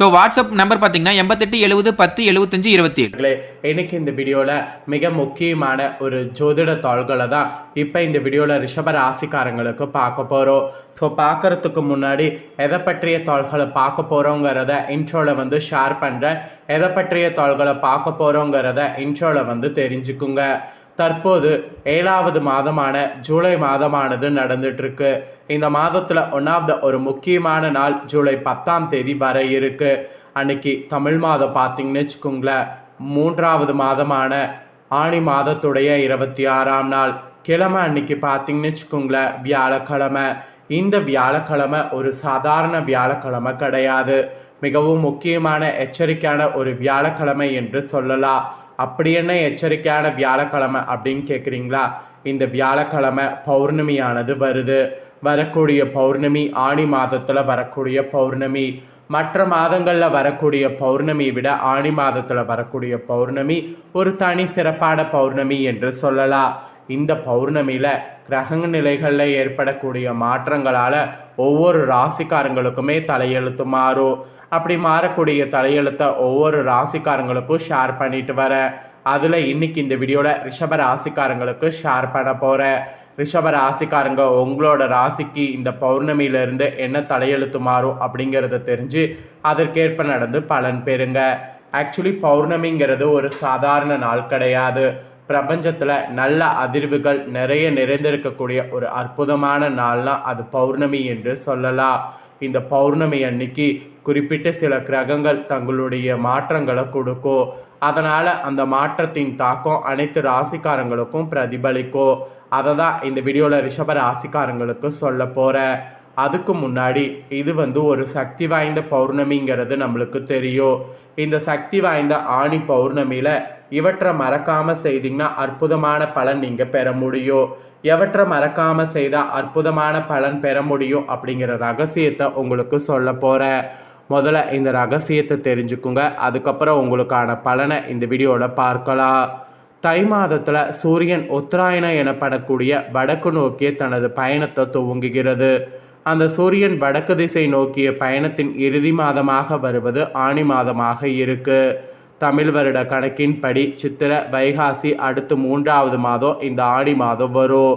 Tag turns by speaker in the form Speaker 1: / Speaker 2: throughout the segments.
Speaker 1: So WhatsApp number பார்த்தீங்கன்னா எண்பத்தெட்டு எழுபது பத்து எழுபத்தஞ்சு இருபத்தி ஏழு
Speaker 2: எனக்கு இன்னைக்கு இந்த வீடியோவில் மிக முக்கியமான ஒரு ஜோதிட தாள்களை தான் இப்போ இந்த வீடியோவில் ரிஷப ராசிக்காரங்களுக்கு பார்க்க போகிறோம் ஸோ பார்க்கறதுக்கு முன்னாடி எதை பற்றிய தாள்களை பார்க்க போகிறோங்கிறத இன்ட்ரோவில் வந்து ஷேர் பண்ணுறேன் எதை பற்றிய தாள்களை பார்க்க போகிறோங்கிறத இன்ட்ரோவில் வந்து தெரிஞ்சுக்குங்க. தற்போது ஏழாவது மாதமான ஜூலை மாதமானது நடந்துட்டு இருக்கு இந்த மாதத்தில் ஒன்றாவது ஒரு முக்கியமான நாள் ஜூலை பத்தாம் தேதி வர இருக்கு. அன்னைக்கு தமிழ் மாதம் பார்த்தீங்கன்னு வச்சுக்கோங்களேன். மூன்றாவது மாதமான ஆணி மாதத்துடைய இருபத்தி ஆறாம் நாள். கிழமை அன்னைக்கு பார்த்தீங்கன்னு வச்சுக்கோங்களேன் வியாழக்கிழமை. இந்த வியாழக்கிழமை ஒரு சாதாரண வியாழக்கிழமை கிடையாது. மிகவும் முக்கியமான எச்சரிக்கையான ஒரு வியாழக்கிழமை என்று சொல்லலாம். அப்படி என்ன எச்சரிக்கையான வியாழக்கிழமை அப்படின்னு கேட்குறீங்களா இந்த வியாழக்கிழமை பௌர்ணமியானது வருது. வரக்கூடிய பௌர்ணமி ஆணி மாதத்தில் வரக்கூடிய பௌர்ணமி. மற்ற மாதங்களில் வரக்கூடிய பௌர்ணமியை விட ஆணி மாதத்தில் வரக்கூடிய பௌர்ணமி ஒரு தனி சிறப்பான பௌர்ணமி என்று சொல்லலாம். இந்த பௌர்ணமியில் கிரக நிலைகளில் ஏற்படக்கூடிய மாற்றங்களால் ஒவ்வொரு ராசிக்காரங்களுக்குமே தலையெழுத்து மாறும். அப்படி மாறக்கூடிய தலையெழுத்தை ஒவ்வொரு ராசிக்காரங்களுக்கும் ஷேர் பண்ணிட்டு வர. அதில் இன்னைக்கு இந்த வீடியோவில் ரிஷப ராசிக்காரங்களுக்கு ஷேர் பண்ண போகிறேன் ரிஷப ராசிக்காரங்க உங்களோட ராசிக்கு இந்த பௌர்ணமியிலிருந்து என்ன தலையெழுத்து மாறும் அப்படிங்கிறத தெரிஞ்சு அதற்கேற்ப நடந்து பலன் பெறுங்க. ஆக்சுவலி பௌர்ணமிங்கிறது ஒரு சாதாரண நாள் கிடையாது. பிரபஞ்சத்தில் நல்ல அதிர்வுகள் நிறைய நிறைந்திருக்கக்கூடிய ஒரு அற்புதமான நாள்னால் அது பௌர்ணமி என்று சொல்லலாம். இந்த பௌர்ணமி அன்னைக்கு குறிப்பிட்ட சில கிரகங்கள் தங்களுடைய மாற்றங்களை கொடுக்கும். அதனால் அந்த மாற்றத்தின் தாக்கம் அனைத்து ராசிக்காரங்களுக்கும் பிரதிபலிக்கும். அதை தான் இந்த வீடியோவில் ரிஷப ராசிக்காரங்களுக்கு சொல்ல போகிறேன் அதுக்கு முன்னாடி இது வந்து ஒரு சக்தி வாய்ந்த பௌர்ணமிங்கிறது நம்மளுக்கு தெரியும். இந்த சக்தி வாய்ந்த ஆணி பௌர்ணமியில் இவற்றை மறக்காமல் செய்தீங்கன்னா அற்புதமான பலன் நீங்கள் பெற முடியும். எவற்றை மறக்காம செய்தா அற்புதமான பலன் பெற முடியும் அப்படிங்கிற ரகசியத்தை உங்களுக்கு சொல்ல போறேன். முதல்ல இந்த ரகசியத்தை தெரிஞ்சுக்குங்க. அதுக்கப்புறம் உங்களுக்கான பலனை இந்த வீடியோவில் பார்க்கலாம். தை மாதத்தில் சூரியன் உத்தராயணம் எனப்படக்கூடிய வடக்கு நோக்கிய தனது பயணத்தை துவங்குகிறது. அந்த சூரியன் வடக்கு திசை நோக்கிய பயணத்தின் இறுதி மாதமாக வருவது ஆணி மாதமாக இருக்குது தமிழ் வருட கணக்கின்படி சித்திரை வைகாசி அடுத்து மூன்றாவது மாதம் இந்த ஆணி மாதம் வரும்.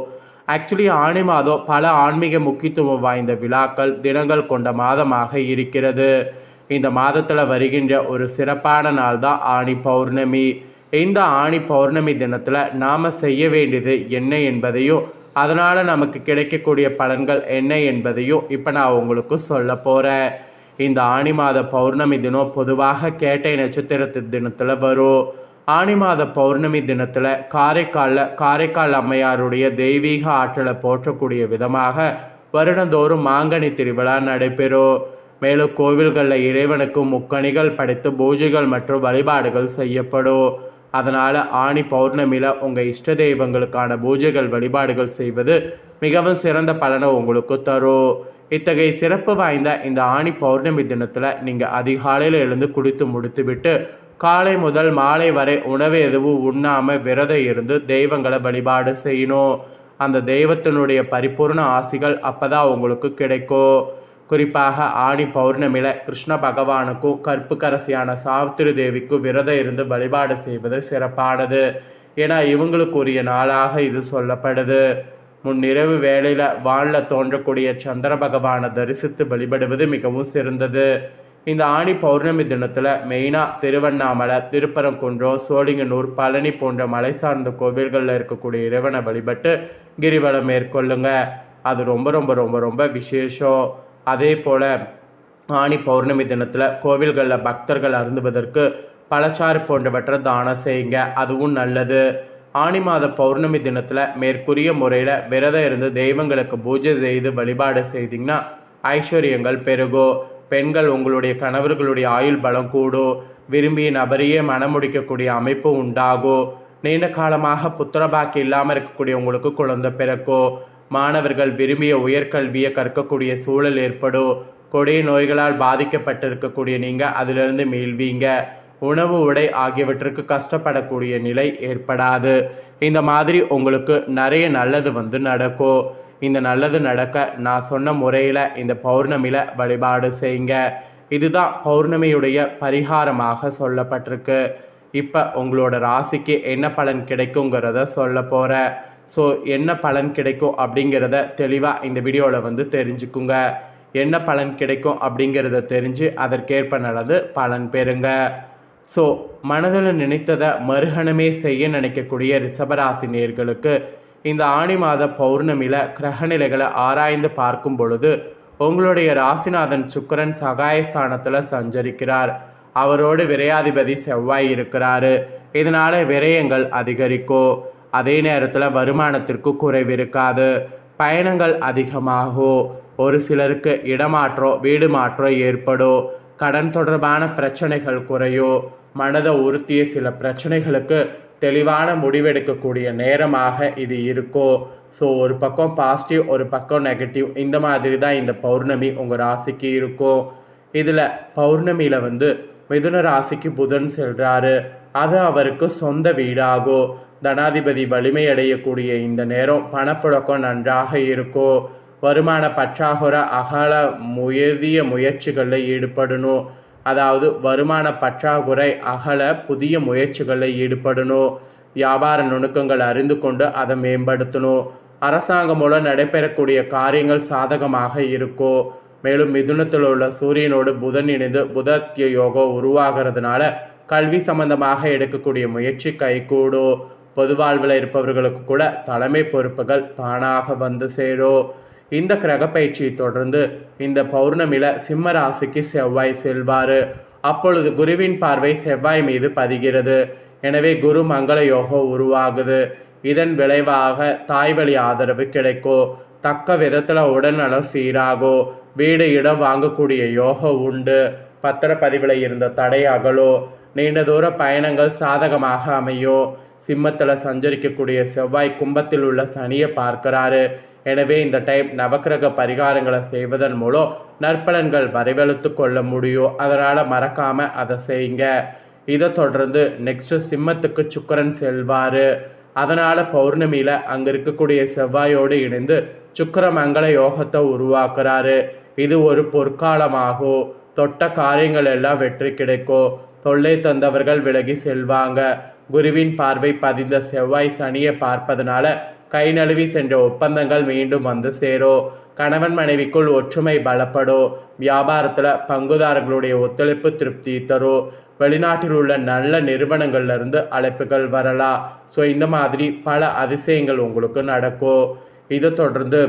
Speaker 2: ஆக்சுவலி ஆணி மாதம் பல ஆன்மீக முக்கியத்துவம் வாய்ந்த விழாக்கள் தினங்கள் கொண்ட மாதமாக இருக்கிறது. இந்த மாதத்தில் வருகின்ற ஒரு சிறப்பான நாள் தான் ஆணி பௌர்ணமி. இந்த ஆணி பௌர்ணமி தினத்தில் நாம் செய்ய வேண்டியது என்ன என்பதையும் அதனால் நமக்கு கிடைக்கக்கூடிய பலன்கள் என்ன என்பதையும் இப்போ நான் உங்களுக்கு சொல்ல போகிறேன் இந்த ஆணி மாத பௌர்ணமி தினம் பொதுவாக கேட்டை நட்சத்திரத்து தினத்தில் வரும். ஆணி மாத பௌர்ணமி தினத்தில் காரைக்காலில் காரைக்கால் அம்மையாருடைய தெய்வீக ஆற்றலை போற்றக்கூடிய விதமாக வருடந்தோறும் மாங்கனி திருவிழா நடைபெறும். மேலும் கோவில்களில் இறைவனுக்கு முக்கணிகள் படைத்து பூஜைகள் மற்றும் வழிபாடுகள் செய்யப்படும். அதனால் ஆணி பௌர்ணமியில் உங்கள் இஷ்ட தெய்வங்களுக்கான பூஜைகள் வழிபாடுகள் செய்வது மிகவும் சிறந்த பலனை உங்களுக்கு தரும். இத்தகைய சிறப்பு வாய்ந்த இந்த ஆணி பௌர்ணமி தினத்தில் நீங்கள் அதிகாலையில் எழுந்து குளித்து முடித்துவிட்டு காலை முதல் மாலை வரை உணவு எதுவும் உண்ணாமல் விரதம் இருந்து தெய்வங்களை வழிபாடு செய்யணும். அந்த தெய்வத்தினுடைய பரிபூர்ண ஆசிகள் அப்பதான் உங்களுக்கு கிடைக்கும். குறிப்பாக ஆணி பௌர்ணமியில் கிருஷ்ண பகவானுக்கும் கற்புக்கரசியான சாவித்திரி தேவிக்கும் விரதம் இருந்து வழிபாடு செய்வது சிறப்பானது. ஏன்னா இவங்களுக்குரிய நாளாக இது சொல்லப்படுது. முன்னிரவு வேளையில் வானில் தோன்றக்கூடிய சந்திர பகவானை தரிசித்து வழிபடுவது மிகவும் சிறந்தது. இந்த ஆணி பௌர்ணமி தினத்தில் மெயினாக திருவண்ணாமலை திருப்பரங்குன்றம் சோழிங்கநூர் பழனி போன்ற மலை சார்ந்த கோவில்களில் இருக்கக்கூடிய இறைவனை வழிபட்டு கிரிவலம் மேற்கொள்ளுங்க. அது ரொம்ப ரொம்ப ரொம்ப ரொம்ப விசேஷம். அதே போல் ஆணி பௌர்ணமி தினத்தில் கோவில்களில் பக்தர்கள் அருந்துவதற்கு பழச்சாறு போன்றவற்றை தானம் செய்யுங்க. அதுவும் நல்லது. ஆணி மாத பௌர்ணமி தினத்தில் மேற்கூறிய முறையில் விரதம் இருந்து தெய்வங்களுக்கு பூஜை செய்து வழிபாடு செய்தீங்கன்னா ஐஸ்வர்யங்கள் பெருகும் பெண்கள் உங்களுடைய கணவர்களுடைய ஆயுள் பலம் கூடும் விரும்பிய நபரையே மணமுடிக்கக்கூடிய அமைப்பு உண்டாகும் நீண்ட காலமாக புத்திரபாக்கி இல்லாமல் இருக்கக்கூடிய உங்களுக்கு குழந்தை பிறக்கும் மாணவர்கள் விரும்பிய உயர்கல்வியை கற்கக்கூடிய சூழல் ஏற்படும் கொடிய நோய்களால் பாதிக்கப்பட்டிருக்கக்கூடிய நீங்கள் அதிலிருந்து மீள்வீங்க. உணவு உடை ஆகியவற்றுக்கு கஷ்டப்படக்கூடிய நிலை ஏற்படாது. இந்த மாதிரி உங்களுக்கு நிறைய நல்லது வந்து நடக்கும். இந்த நல்லது நடக்க நான் சொன்ன முறையில் இந்த பௌர்ணமியில் வழிபாடு செய்யுங்க. இதுதான் பௌர்ணமியுடைய பரிகாரமாக சொல்லப்பட்டிருக்கு. இப்போ உங்களோட ராசிக்கு என்ன பலன் கிடைக்குங்கிறத சொல்ல போகிற ஸோ என்ன பலன் கிடைக்கும் அப்படிங்கிறத தெளிவாக இந்த வீடியோவில் வந்து தெரிஞ்சுக்குங்க. என்ன பலன் கிடைக்கும் அப்படிங்கிறத தெரிஞ்சு அதற்கேற்ப நடந்து பலன் பெறுங்க. ஸோ மனதில் நினைத்ததை மறுகணமே செய்ய நினைக்கக்கூடிய ரிஷபராசி நேர்களுக்கு இந்த ஆணி மாத பௌர்ணமியில் கிரகநிலைகளை ஆராய்ந்து பார்க்கும் பொழுது உங்களுடைய ராசிநாதன் சுக்கிரன் சகாயஸ்தானத்தில் சஞ்சரிக்கிறார். அவரோடு விரையாதிபதி செவ்வாய் இருக்கிறாரு. இதனால் விரயங்கள் அதிகரிக்கும் அதே நேரத்தில் வருமானத்திற்கு குறைவு இருக்காது. பயணங்கள் அதிகமாகும் ஒரு சிலருக்கு இடமாற்றம் வீடு மாற்றம் ஏற்படும் கடன் தொடர்பான பிரச்சனைகள் குறையோ மனதை உறுத்திய சில பிரச்சனைகளுக்கு தெளிவான முடிவெடுக்கக்கூடிய நேரமாக இது இருக்கும் ஸோ ஒரு பக்கம் பாசிட்டிவ் ஒரு பக்கம் நெகட்டிவ் இந்த மாதிரி தான் இந்த பௌர்ணமி உங்கள் ராசிக்கு இருக்கும் இதில் பௌர்ணமியில் வந்து மிதுன ராசிக்கு புதன் செல்கிறாரு அது அவருக்கு சொந்த வீடாகும் தனாதிபதி வலிமையடையக்கூடிய இந்த நேரம் பணப்புழக்கம் நன்றாக இருக்கும் வருமான பற்றாக்குறை அகல முயதிய முயற்சிகளில் ஈடுபடணும். அதாவது வருமான பற்றாக்குறை அகல புதிய முயற்சிகளில் ஈடுபடணும். வியாபார நுணுக்கங்கள் அறிந்து கொண்டு அதை மேம்படுத்தணும். அரசாங்கம் மூலம் நடைபெறக்கூடிய காரியங்கள் சாதகமாக இருக்கும். மேலும் மிதுனத்தில் உள்ள சூரியனோடு புதன் இணைந்து புதத்திய யோகம் உருவாகிறதுனால கல்வி சம்பந்தமாக எடுக்கக்கூடிய முயற்சி கைகூடும். பொது வாழ்வில் இருப்பவர்களுக்கு கூட தலைமை பொறுப்புகள் தானாக வந்து சேரும். இந்த கிரக பயிற்சியை தொடர்ந்து இந்த பௌர்ணமியில சிம்ம ராசிக்கு செவ்வாய் செல்வார். அப்பொழுது குருவின் பார்வை செவ்வாய் மீது பதிகிறது. எனவே குரு மங்கள யோகம் உருவாகுது. இதன் விளைவாக தாய் வழி ஆதரவு கிடைக்கும் தக்க விதத்தில் உடல்நலம் சீராகும் வீடு இடம் வாங்கக்கூடிய யோகம் உண்டு. பத்திரப்பதிவில் இருந்த தடை அகலும் நீண்ட தூர பயணங்கள் சாதகமாக அமையும் சிம்மத்தில் சஞ்சரிக்கக்கூடிய செவ்வாய் கும்பத்தில் உள்ள சனியை பார்க்கிறாரு. எனவே இந்த டைம் நவக்கிரக பரிகாரங்களை செய்வதன் மூலம் நற்பலன்கள் வரைவெழுத்து கொள்ள முடியும். அதனால் மறக்காமல் அதை செய்யுங்க. இதை தொடர்ந்து நெக்ஸ்ட் சிம்மத்துக்கு சுக்கரன் செல்வார். அதனால் பௌர்ணமியில் அங்கே இருக்கக்கூடிய செவ்வாயோடு இணைந்து சுக்கர மங்கள யோகத்தை உருவாக்குறாரு. இது ஒரு பொற்காலமாகும். தொட்ட காரியங்கள் எல்லாம் வெற்றி கிடைக்கும். தொல்லை தந்தவர்கள் விலகி செல்வாங்க. குருவின் பார்வை பதிந்த செவ்வாய் சனியை பார்ப்பதனால கை நழுவி சென்ற ஒப்பந்தங்கள் மீண்டும் வந்து சேரும் கணவன் மனைவிக்குள் ஒற்றுமை பலப்படும் வியாபாரத்தில் பங்குதாரர்களுடைய ஒத்துழைப்பு திருப்தி தரும் வெளிநாட்டில் உள்ள நல்ல நிறுவனங்கள்லேருந்து அழைப்புகள் வரலாம் ஸோ இந்த மாதிரி பல அதிசயங்கள் உங்களுக்கு நடக்கும் இதை தொடர்ந்து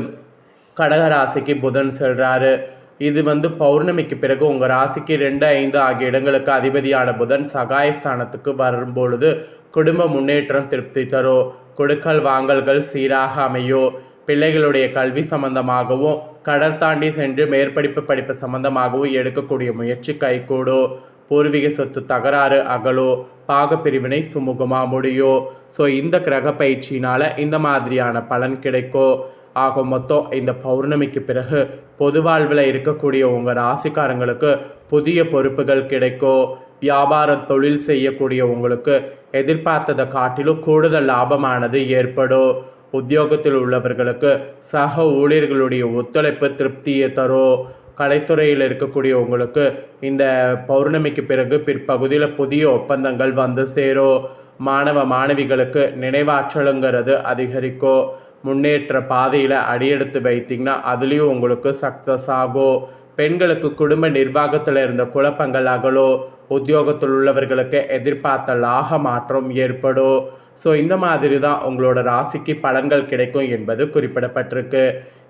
Speaker 2: கடக ராசிக்கு புதன் செல்றாரு. இது வந்து பௌர்ணமிக்கு பிறகு உங்கள் ராசிக்கு ரெண்டு ஐந்து ஆகிய இடங்களுக்கு அதிபதியான புதன் சகாயஸ்தானத்துக்கு வரும்பொழுது குடும்ப முன்னேற்றம் திருப்தி தரும் கொடுக்கல் வாங்கல்கள் சீராக அமையும் பிள்ளைகளுடைய கல்வி சம்பந்தமாகவும் கடல் தாண்டி சென்று மேற்படிப்பு படிப்பு சம்பந்தமாகவும் எடுக்கக்கூடிய முயற்சி கைகூடும் பூர்வீக சொத்து தகராறு அகலோ? பாகப்பிரிவினை சுமூகமாக முடியும் ஸோ இந்த கிரக பயிற்சியினால் இந்த மாதிரியான பலன் கிடைக்கும் ஆக மொத்தம் இந்த பௌர்ணமிக்கு பிறகு பொது வாழ்வில் இருக்கக்கூடிய உங்கள் ராசிக்காரங்களுக்கு புதிய பொறுப்புகள் கிடைக்கும் வியாபார தொழில் செய்யக்கூடிய உங்களுக்கு எதிர்பார்த்ததை காட்டிலும் கூடுதல் லாபமானது ஏற்படும். உத்தியோகத்தில் உள்ளவர்களுக்கு சக ஊழியர்களுடைய ஒத்துழைப்பு திருப்தியை தரும். கலைத்துறையில் இருக்கக்கூடிய உங்களுக்கு இந்த பௌர்ணமிக்கு பிறகு பிற்பகுதியில் புதிய ஒப்பந்தங்கள் வந்து சேரும். மாணவ மாணவிகளுக்கு நினைவாற்றலுங்கிறது அதிகரிக்கும். முன்னேற்ற பாதையில் அடியெடுத்து வைத்தீங்கன்னா அதுலேயும் உங்களுக்கு சக்ஸஸ் ஆகும். பெண்களுக்கு குடும்ப நிர்வாகத்தில் இருந்த குழப்பங்கள் அகலோ உத்தியோகத்தில் உள்ளவர்களுக்கு எதிர்பார்த்த லாக மாற்றம் ஏற்படும். ஸோ இந்த மாதிரி தான் உங்களோட ராசிக்கு பலன்கள் கிடைக்கும் என்பது குறிப்பிடப்பட்டிருக்கு.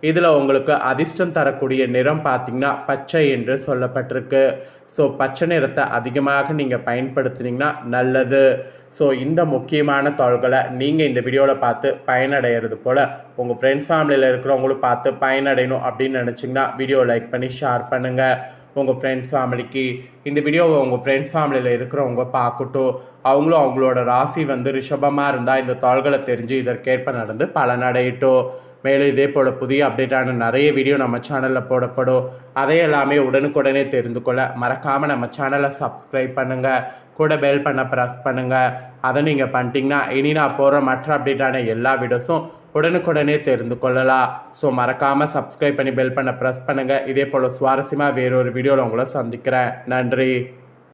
Speaker 2: இதில் உங்களுக்கு அதிர்ஷ்டம் தரக்கூடிய நிறம் பார்த்தீங்கன்னா பச்சை என்று சொல்லப்பட்டிருக்கு. ஸோ பச்சை நிறத்தை அதிகமாக நீங்கள் பயன்படுத்துனீங்கன்னா நல்லது. ஸோ இந்த முக்கியமான தாள்களை நீங்கள் இந்த வீடியோவில் பார்த்து பயனடைகிறது போல் உங்கள் ஃப்ரெண்ட்ஸ் ஃபேமிலியில் இருக்கிறவங்களும் பார்த்து பயனடையணும் அப்படின்னு நினச்சிங்கன்னா வீடியோ லைக் பண்ணி ஷேர் பண்ணுங்கள் உங்கள் ஃப்ரெண்ட்ஸ் ஃபேமிலிக்கு இந்த வீடியோவை உங்கள் ஃப்ரெண்ட்ஸ் ஃபேமிலியில் இருக்கிறவங்க பார்க்கட்டும் அவங்களும் அவங்களோட ராசி வந்து ரிஷபமாக இருந்தால் இந்த தாள்களை தெரிஞ்சு இதற்கேற்ப நடந்து பலனடையட்டும். மேலும் இதே போல் புதிய அப்டேட்டான நிறைய வீடியோ நம்ம சேனலில் போடப்படும். அதை எல்லாமே உடனுக்குடனே தெரிந்து கொள்ள மறக்காமல் நம்ம சேனலை சப்ஸ்கிரைப் பண்ணுங்கள் கூட பெல் பண்ண ப்ரெஸ் பண்ணுங்கள் அதை நீங்கள் பண்ணிட்டீங்கன்னா இனி நான் போகிற மற்ற அப்டேட்டான எல்லா வீடியோஸும் உடனுக்குடனே தெரிந்து கொள்ளலாம். ஸோ மறக்காமல் சப்ஸ்கிரைப் பண்ணி பெல் பண்ண ப்ரெஸ் பண்ணுங்கள் இதே போல் சுவாரஸ்யமாக வேறொரு வீடியோவில் உங்களை சந்திக்கிறேன். நன்றி.